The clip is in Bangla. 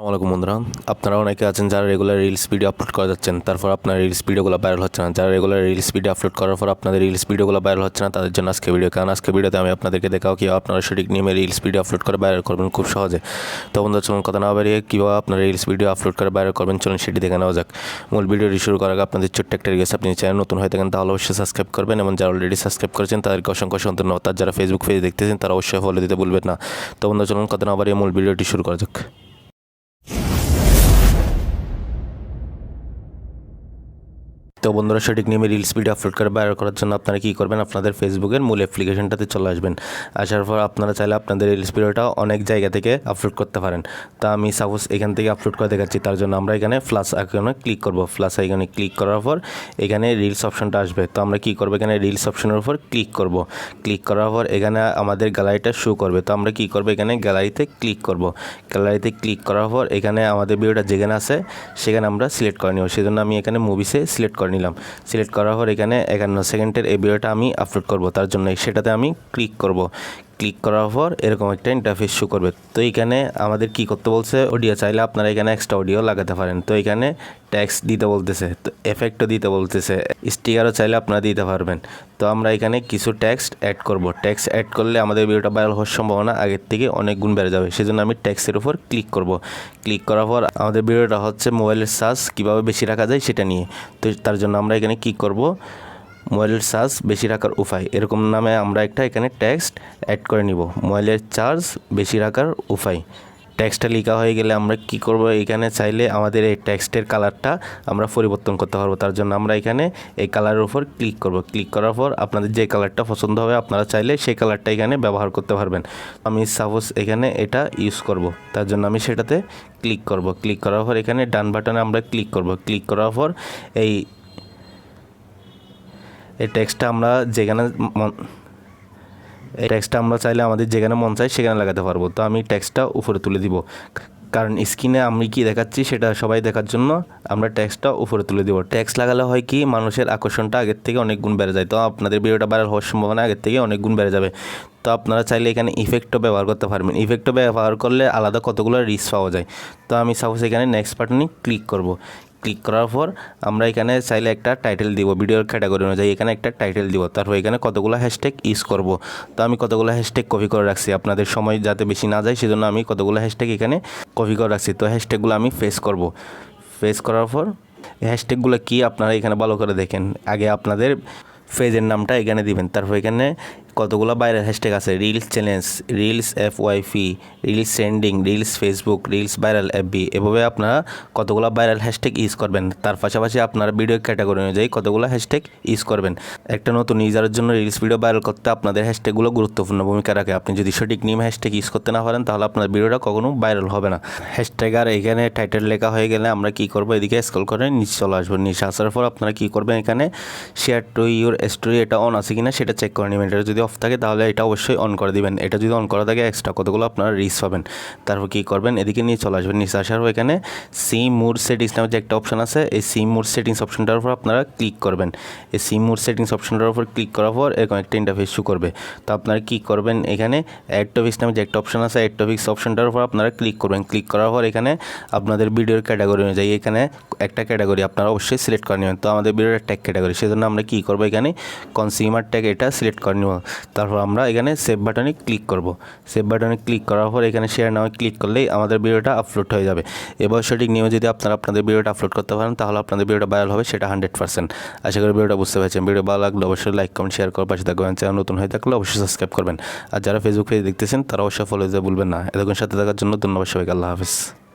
আসসালামাইকুম বন্ধুরা। আপনারা অনেকে আছেন যারা রেগুলার রিলস ভিডিও আপলোড করে যাচ্ছেন, তারপর আপনার রিলস ভিডিওগুলো ভাইরাল হচ্ছে না। যারা রেগুলার রিলস ভিডিও আপলোড করার পর আপনাদের রিলস ভিডিওগুলো ভাইরাল হচ্ছে না, তাদের জন্য আজকে ভিডিও কারণ আজকে ভিডিওতে আমি আপনাদেরকে দেখাও কীভাবে আপনারা সঠিক নিয়মে রিলস ভিডিও আপলোড করে ভাইরাল করবেন খুব সহজে। তো বন্ধুরা, চলুন কথা না বেরিয়ে কীভাবে আপনারা রিলস ভিডিও আপলোড করে ভাইরাল করবেন, চলুন সেটি দেখে নেওয়া যাক। মূল ভিডিওটি শুরু করার আগে আপনাদের ছোট্ট একটা রিকোয়েস্ট আপনি চ্যানেল নতুন হয়ে থাকেন তাহলে অবশ্যই সাবস্ক্রাইব করবেন এবং যারা অলরেডি সাবস্ক্রাইব করেছেন, তাদেরকে অসংখ্য ধন্যবাদ। তার যারা ফেসবুক পেজ দেখতেছেন, তারা অবশ্যই ফলো দিতে ভুলবেন না। তো বন্ধুরা, চলুন কথা না বাড়িয়ে মূল ভিডিওটি শুরু করা যাক। তো বন্ধুরা সঠিক নিয়মে রিলস ভিডিও আপলোড করে ভাইরাল করার জন্য আপনারা কী করবেন? আপনাদের ফেসবুকের মূল অ্যাপ্লিকেশনটাতে চলে আসবেন। আসার পর আপনারা চাইলে আপনাদের রিলস ভিডিওটা অনেক জায়গা থেকে আপলোড করতে পারেন। তা আমি সাপোজ এখান থেকে আপলোড করে দেখাচ্ছি, তার জন্য আমরা এখানে প্লাস আইকনে ক্লিক করব। প্লাস আইকনে ক্লিক করার পর এখানে রিলস অপশনটা আসবে। তো আমরা কী করব? এখানে রিলস অপশনের উপর ক্লিক করব। ক্লিক করার পর এখানে আমাদের গ্যালারিটা শো করবে। তো আমরা কী করব? এখানে গ্যালারিতে ক্লিক করব। গ্যালারিতে ক্লিক করার পর এখানে আমাদের ভিডিওটা যেখানে আছে, সেখানে আমরা সিলেক্ট করে নিব। সেজন্য আমি এখানে মুভিসে সিলেক্ট করে নিলাম। সিলেক্ট করার পর এখানে একান্ন সেকেন্ডের এই ভিডিওটা আমি আপলোড করব। তার জন্য সেটাতে আমি ক্লিক করব। ক্লিক করার পর এরকম একটা ইন্টারফেস শো করবে। তো এখানে আমাদের কি করতে বলছে? অডিও চাইলে আপনারা এখানে এক্সট্রা অডিও লাগাতে পারেন। তো এখানে ট্যাক্স দিতে বলতেছে, তো এফেক্টও দিতে বলতেছে স্টিকারও চাইলে আপনারা দিতে পারবেন। তো আমরা এখানে কিছু ট্যাক্স অ্যাড করব। ট্যাক্স অ্যাড করলে আমাদের ভিডিওটা ভাইরাল হওয়ার সম্ভাবনা আগের থেকে অনেক গুণ বেড়ে যাবে। সেজন্য আমি ট্যাক্সের উপর ক্লিক করব। ক্লিক করার পর আমাদের ভিডিওটা হচ্ছে মোবাইলের চার্জ কীভাবে বেশি রাখা যায় সেটা নিয়ে। তো তার জন্য আমরা এখানে কী করব? মোবাইলের চার্জ বেশি রাখার উপায়। এরকম নামে আমরা একটা এখানে টেক্সট অ্যাড করে নিব। মোবাইলের চার্জ বেশি রাখার উপায়। টেক্সটটা লেখা হয়ে গেলে আমরা কি করব? এখানে চাইলে আমাদের এই টেক্সটের কালারটা আমরা পরিবর্তন করতে পারব। তার জন্য আমরা এখানে এই কালারের উপর ক্লিক করব। ক্লিক করার পর আপনাদের যে কালারটা পছন্দ হবে, আপনারা চাইলে সেই কালারটা এখানে ব্যবহার করতে পারবেন। আমি সাপোজ এখানে এটা ইউজ করব। তার জন্য আমি সেটাতে ক্লিক করব। ক্লিক করার পর এখানে ডান বাটনে আমরা ক্লিক করব। ক্লিক করার পর এই এই টেক্সটটা আমরা যেখানে এই টেক্সটটা আমরা চাইলে আমাদের যেখানে মন চাই সেখানে লাগাতে পারব। তো আমি টেক্সটটা উপরে তুলে দিব। কারণ স্ক্রিনে আমি কি দেখাচ্ছি সেটা সবাই দেখার জন্য আমরা টেক্সটটা উপরে তুলে দিব। টেক্সট লাগালে হয় কি, মানুষের আকর্ষণটা আগের থেকে অনেক গুণ বেড়ে যায়। তো আপনাদের ভিডিওটা ভাইরাল হওয়ার সম্ভাবনা আগের থেকে অনেক গুণ বেড়ে যাবে। তো আপনারা চাইলে এখানে ইফেক্টও ব্যবহার করতে পারবেন। ইফেক্টও ব্যবহার করলে আলাদা কতগুলো রিস্ক পাওয়া যায়। তো আমি সাপোজ এখানে নেক্সট বাটনে ক্লিক করব। ক্লিক করার পর আমরা এখানে চাইলে একটা টাইটেল দিব ভিডিওর ক্যাটাগরি অনুযায়ী এখানে একটা টাইটেল দিব। তারপর এখানে কতগুলো হ্যাশট্যাগ ইউজ করব। তো আমি কতগুলো হ্যাশট্যাগ কপি করে রাখছি, আপনাদের সময় যাতে বেশি না যায়, সেজন্য আমি কতগুলো হ্যাশট্যাগ এখানে কপি করে রাখছি। তো হ্যাশট্যাগুলো আমি ফেস করব। ফেস করার পর হ্যাশট্যাগুলো কি, আপনারা এখানে ভালো করে দেখেন। আগে আপনাদের পেজের নামটা এখানে দিবেন। তারপর এখানে কতগুলো বাইরের হ্যাশট্যাগ আছে? Reels challenge reels F ওয়াইফি reels sending reels Facebook reels viral FB এভাবে আপনারা কতগুলো ভাইরাল হ্যাশট্যাগ ইউজ করবেন? তার পাশাপাশি আপনারা ভিডিও ক্যাটাগরি অনুযায়ী কতগুলো হ্যাশট্যাগ ইউজ করবেন? একটা নতুন ইউজারের জন্য রিলস ভিডিও ভাইরাল করতে আপনাদের হ্যাশট্যাগুলো গুরুত্বপূর্ণ ভূমিকা রাখে। আপনি যদি সঠিক নিয়মে হ্যাশট্যাগ ইউজ করতে না পারেন, তাহলে আপনার ভিডিওটা কখনো ভাইরাল হবে না। হ্যাশট্যাগ আর এখানে টাইটেল লেখা হয়ে গেলে আমরা কি করব? এদিকে স্কল করে নিচে চলে আসব। নিচে আসার পর আপনারা কি করবেন এখানে শেয়ার টু ইউর স্টোরি এটা অন আছে কিনা সেটা চেক করে নেবেন। এটা যদি অফ থাকে, তাহলে এটা অবশ্যই অন করে দিবেন। এটা যদি অন করা থাকে এক্সট্রা কতগুলো আপনারা রিস পাবেন। তারপর কী করবেন? এদিকে নিয়ে চলে আসবেন। নিচে আসার এখানে সি মুড সেটিংস নামে যে একটা অপশন আছে, এই সি মুড সেটিংস অপশনটার উপর আপনারা ক্লিক করবেন। এই সি মুড সেটিংস অপশনটার উপর ক্লিক করার পর এরকম একটা ইন্টারফেস শু করবে। তো আপনারা কী করবেন এখানে? অ্যাড টপিক্স নামে যে একটা অপশন আছে অ্যাড টপিক্স অপশনটার উপর আপনারা ক্লিক করবেন। ক্লিক করার পর এখানে আপনাদের ভিডিওর ক্যাটাগরি অনুযায়ী এখানে একটা ক্যাটাগরি আপনারা অবশ্যই সিলেক্ট করে নেবেন। তো আমাদের ভিডিওর ট্যাগ ক্যাটাগরি সেজন্য আমরা কী করব এখানে? কনজিউমার ট্যাগ এটা সিলেক্ট করে নেব। তারপর আমরা এখানে সেভ বাটনে ক্লিক করব। সেভ বাটনে ক্লিক করার পর এখানে শেয়ার নামে ক্লিক করলেই আমাদের ভিডিওটা আপলোড হয়ে যাবে। এবার সঠিক নিয়মে যদি আপনারা আপনাদের ভিডিওটা আপলোড করতে পারেন, তাহলে আপনাদের ভিডিওটা ভাইরাল হবে, সেটা হান্ড্রেড পার্সেন্ট আশা করি ভিডিওটা বুঝতে পারছেন। ভিডিও ভালো লাগলে অবশ্যই লাইক কমেন্ট শেয়ার করার পাশে থাকবেন চ্যানেল নতুন হয়ে থাকলে অবশ্যই সাবস্ক্রাইব করবেন। আর যারা ফেসবুক পেজে দেখতেছেন, তারা অবশ্যই ফলো দিতে ভুলবেন না। এতক্ষণ সাথে থাকার জন্য ধন্যবাদ সবাইকে। আল্লাহ হাফিজ।